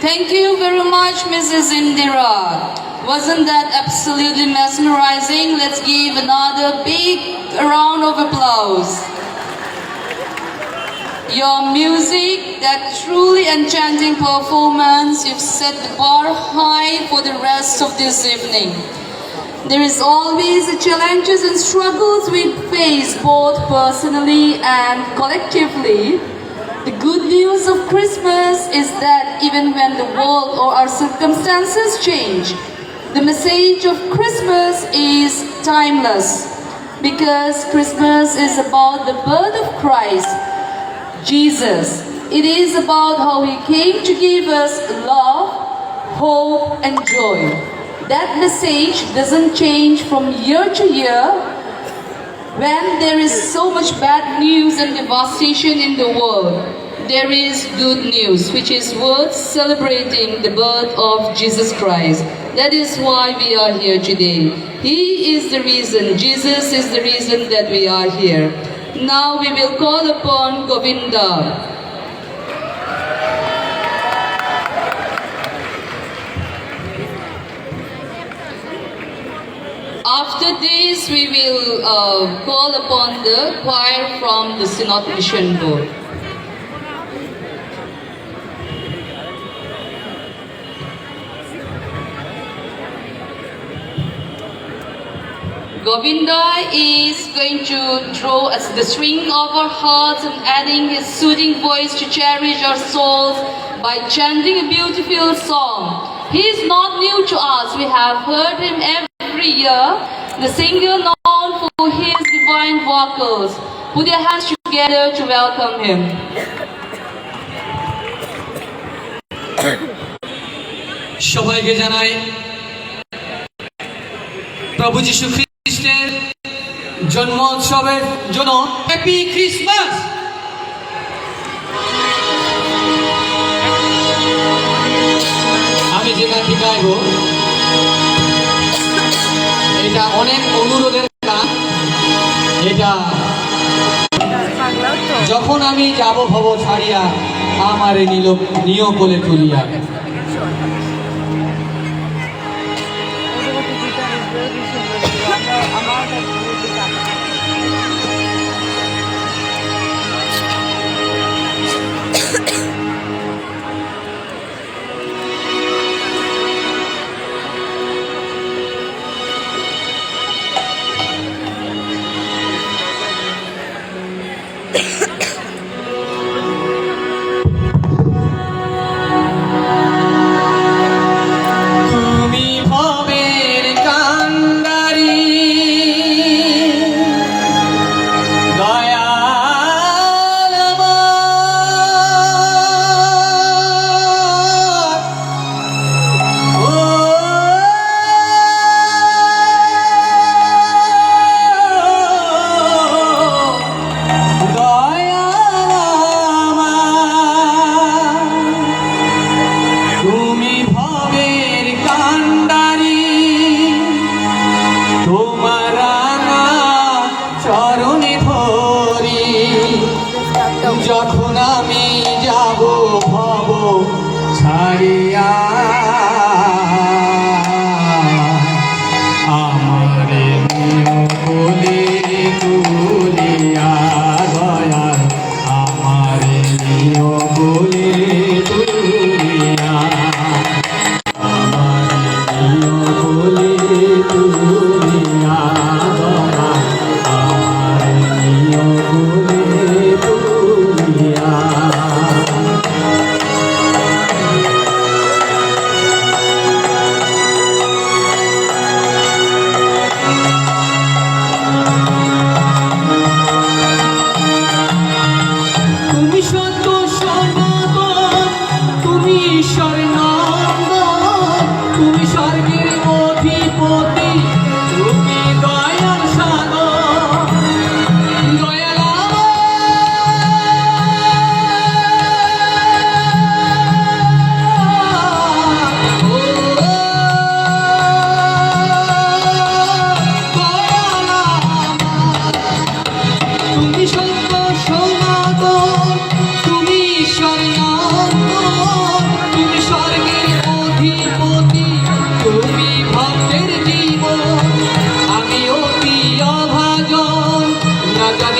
Thank you very much, Mrs. Indira. Wasn't that absolutely mesmerizing? Let's give another big round of applause. Your music, that truly enchanting performance, you've set the bar high for the rest of this evening. There is always the challenges and struggles we face both personally and collectively. The good news of Christmas is that even when the world or our circumstances change, the message of Christmas is timeless because Christmas is about the birth of Christ, Jesus. It is about how he came to give us love, hope, and joy. That message doesn't change from year to year when there is so much bad news and devastation in the world, there is good news which is worth celebrating the birth of Jesus Christ. That is why we are here today. He is the reason, Jesus is the reason that we are here. Now we will call upon Govinda. After this, we will uh, call upon the choir from the Synod Mission Board. Govinda is going to draw us the string of our hearts and adding his soothing voice to cherish our souls by chanting a beautiful song. He is not new to us. We have heard him every year. The singer known for his divine vocals. Put your hands together to welcome him. সবাইকে জানাই প্রভু যীশু খ্রিস্টের জন্মোৎসবের জন্য happy Christmas আমি যে গানটি গাইব অনেক অনুরোধের গান এটা যখন আমি যাব ভব ছাড়িয়া আমারে নিল নিয় কোলে তুলিয়া।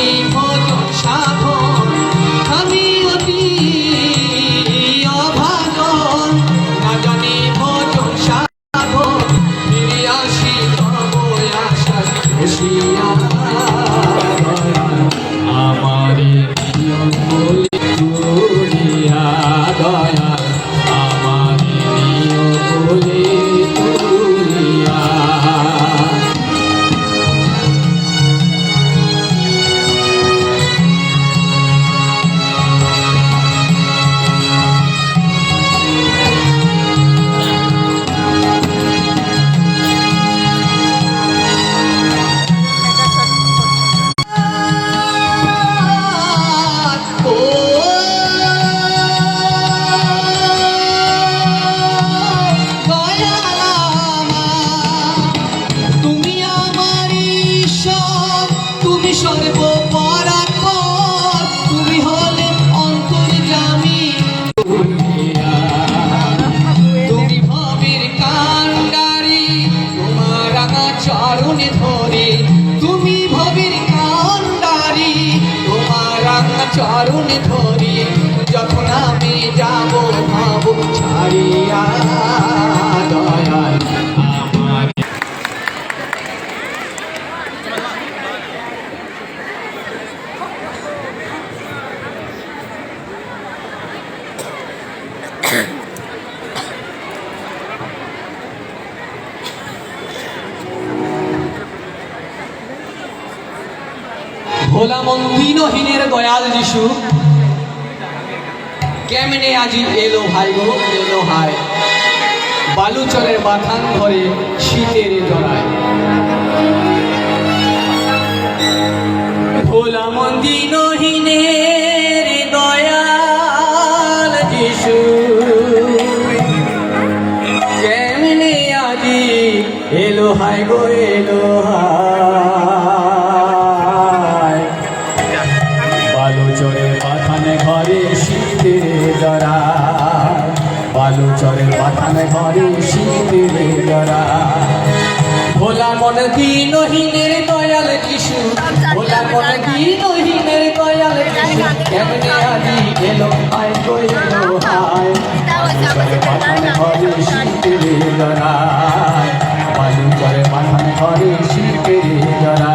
You. চরণ ধরি দয়াল যিশু। কেমনে আজি এলো ভাই গো, এলো হায়। বালুচরের বাথান ধরে শীতের জড়ায় ভোলা মন্দিরহীনের দয়াল যিশু। কেমনে আজি এলো গো ঘরে শীতের জরা ভোলা মন দিনহীনের দয়াল যিশু? ভোলা মন দিনহীনের দয়াল যিশু? কেমনে আজি এলো গো এলো হায়? পাঠানে ঘরে শীতের জরা বালুচরে পাঠানে ঘরে শীতের জরা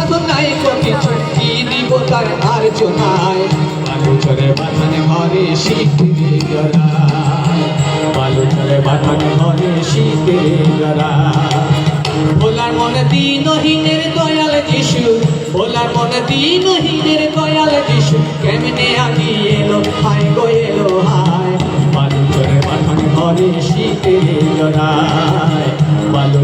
সাধনায় কো কিছু কি দিব তার আর বালু চলে বাঁধানে ঘরে শীতের জড়ায় বালু চলে ভোলার মনে দিনহীনের দয়াল যিশু মনে দিনহীনের দয়াল যিশু, কেমনে এলো হায় গো এলো বালু শীতের জড়ায় বালু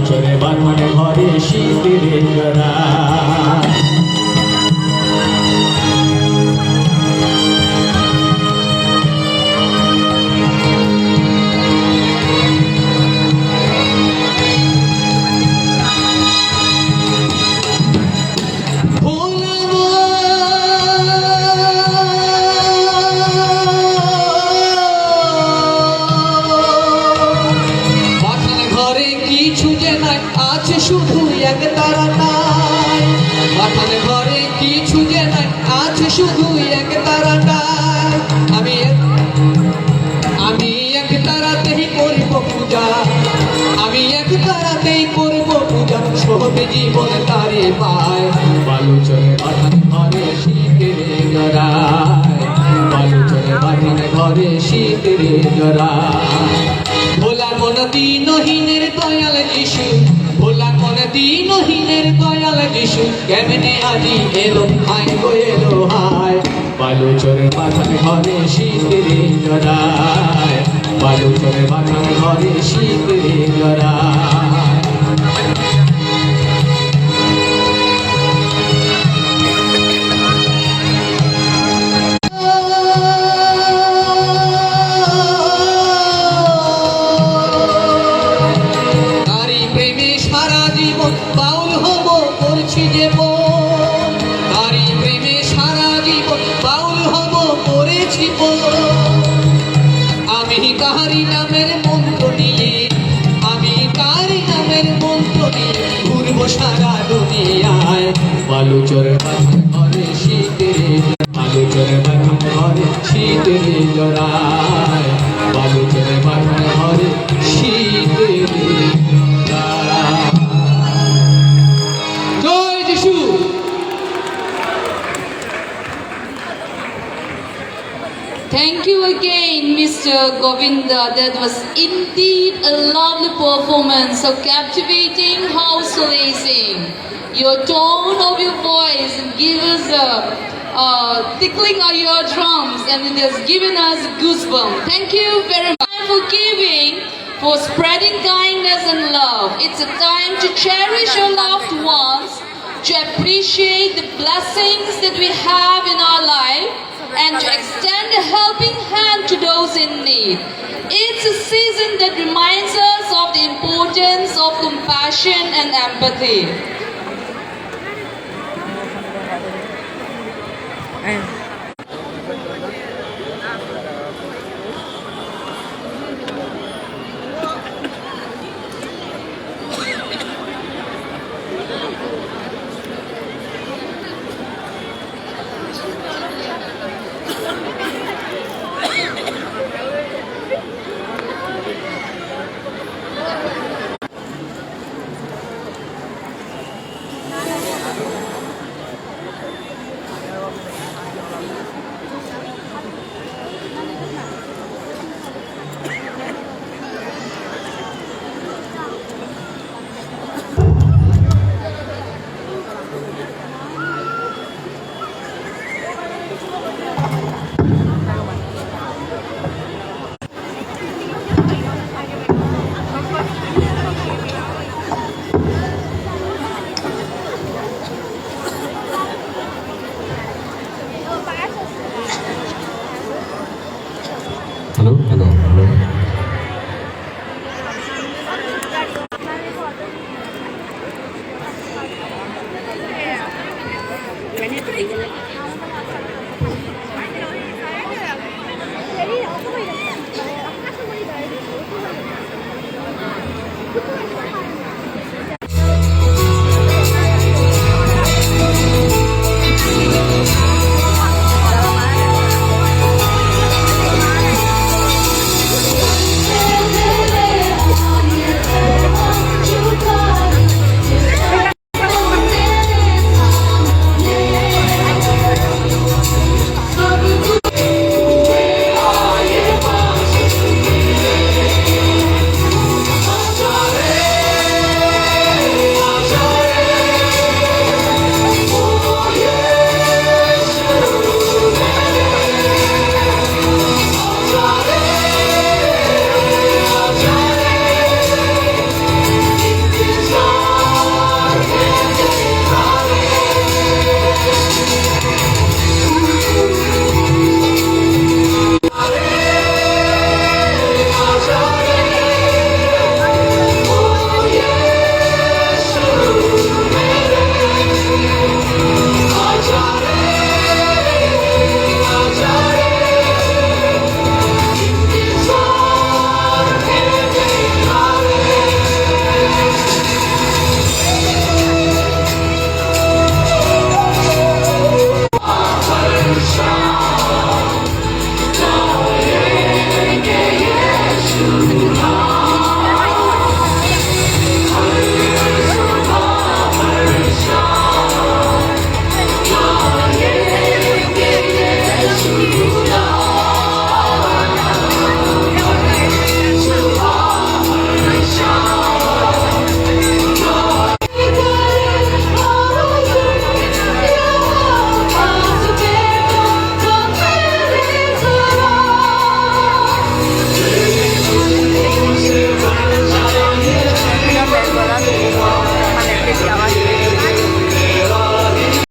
এক তারা নাই পাঠান ঘরে কিছু যে আমি আমি এক তারাতেই করব পূজা। আমি এক তারাতেই করব পূজা সবে জীবন তারে পায়। বালু চলে পাঠান ঘরে শীতের জড়ায় বালু চলে পাঠান ঘরে শীতের জড়ায় ভোলার দিন হিনের দয়াল যিশু। কেমনে আজি এলো হাই গো, এলো হায়। বালু চরে বাঁধান ঘরে শীতের জড়ায়। বালু চরে বাঁধান ঘরে শীতের জড়ায়। চরে বাঁধন ঘরে শীতের বালু চরে বাঁধন ঘরে শীতের জড়ায় Mr. Govinda. That was indeed a lovely performance, so captivating, how soulating. Your tone of your voice give us a uh, tickling your drums, and it has given us goosebumps. Thank you very much for giving for spreading kindness and love. It's a time to cherish your loved ones, to appreciate the blessings that we have in our life, and to extend a helping hand to those in need. It's a season that reminds us of the importance of compassion and empathy. ano,